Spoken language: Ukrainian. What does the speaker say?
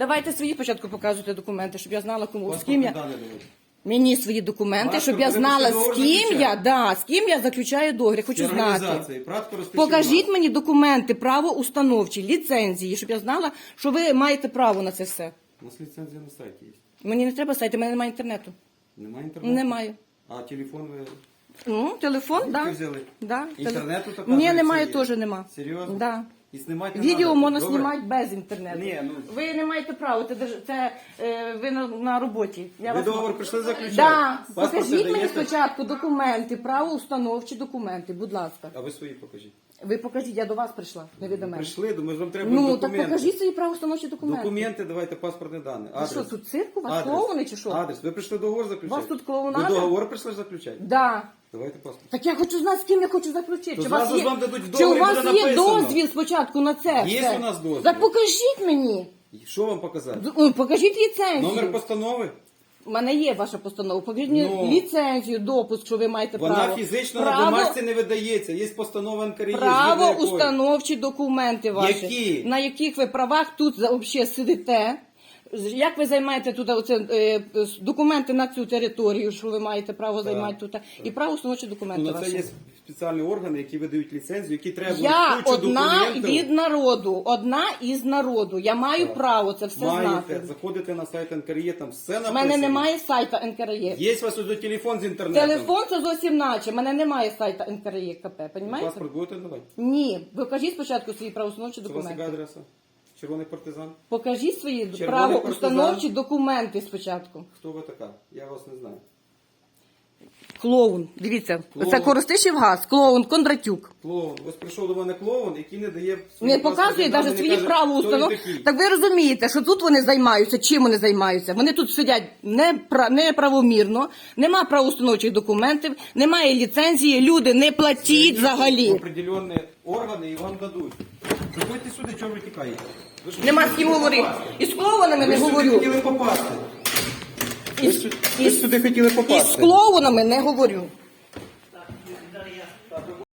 Давайте свої спочатку показуйте документи, щоб я знала кому з ким я. Мені свої документи, щоб я знала з ким я, заключаєте? да, з ким я заключаю договір. Хочу знати. Покажіть мені документи, право установчі, ліцензії, щоб я знала, що ви маєте право на це все. У нас ліцензія на сайті є. Мені не треба сайти, в мене немає інтернету. Немає інтернету? Немає. А телефон ви... Ну, телефон, Звідки да. взяли? Да. Інтернету така Ні, немає, теж нема. Серйозно? Да. І знімати не Відео надо? можна Добре? знімати без інтернету. Ні, ну- Ви не маєте права, це, держ- це е, ви на, на роботі. Я Ви вас- договор прийшли заключати? Да. Покажіть мені даєте? спочатку документи, правоустановчі документи, будь ласка. А ви свої покажіть. Ви покажіть, я до вас прийшла, не від мене. Прийшли, думаю, вам треба Ну, документи. так покажіть свої правоустановчі документи. Документи, давайте, паспортні дані. Ви Адрес. що, тут цирк у вас Адрес. клоуни чи що? Адрес. Ви прийшли договор заключати? У вас тут клоунада? Ви договор прийшли заключати? Да. Давайте паспорт. Так я хочу знати, з ким я хочу заключити. То Чи у вас зразу є, вам дадуть в чи у договорі, вас буде є написано. дозвіл спочатку на це? Є все? у нас дозвіл. Так покажіть мені. Що вам показати? Д- Покажіть ліцензію. Номер постанови? У мене є ваша постанова. Покажіть мені Ну. ліцензію, допуск, що ви маєте Вона право. фізично на право, бумажці не видається. Є постанова НКРЄ. право згідно якої- установчі документи ваші. Які? На яких ви правах тут взагалі сидите? Як ви займаєте тут оце, е, документи на цю територію, що ви маєте право займати тут? І право установчі Ну, документи на це ваші. є спеціальні органи, які видають ліцензію, які треба Я кучу одна документів. від народу, одна із народу. Я маю право це все Маєте, знати. заходите на сайт НКРЄ, там все У написано. мене немає сайта НКРЄ. Є у вас тут телефон з інтернетом. Телефон це зовсім наче. У мене немає сайта НКРЄ КП, понімаєте? Паспорт будете давати? Ні. Ви покажіть спочатку свої правоустановчі Це у вас яка документи. адреса? Червоний партизан? Покажіть свої Червоний правоустановчі партизан. документи спочатку. Хто ви така? Я вас не знаю. Клоун. Дивіться, Клоун. це Коростишів газ, клоун, Кондратюк. Клоун. Ось прийшов до мене клоун, який не дає Не показує навіть не свої каже, правоустанов. хто він такий. Так ви розумієте, що тут вони займаються, чим вони займаються? Вони тут сидять непра- неправомірно, нема правоустановчих документів, немає ліцензії, люди не платіть взагалі. определенні органи і вам дадуть. Приходьте сюди, чого ви тікаєте? Ви ж Нема з ким говорити. І з клоунами не сюди говорю. хотіли попасти. І Ви з- ви ж сюди хотіли І з попасти. клоунами не говорю.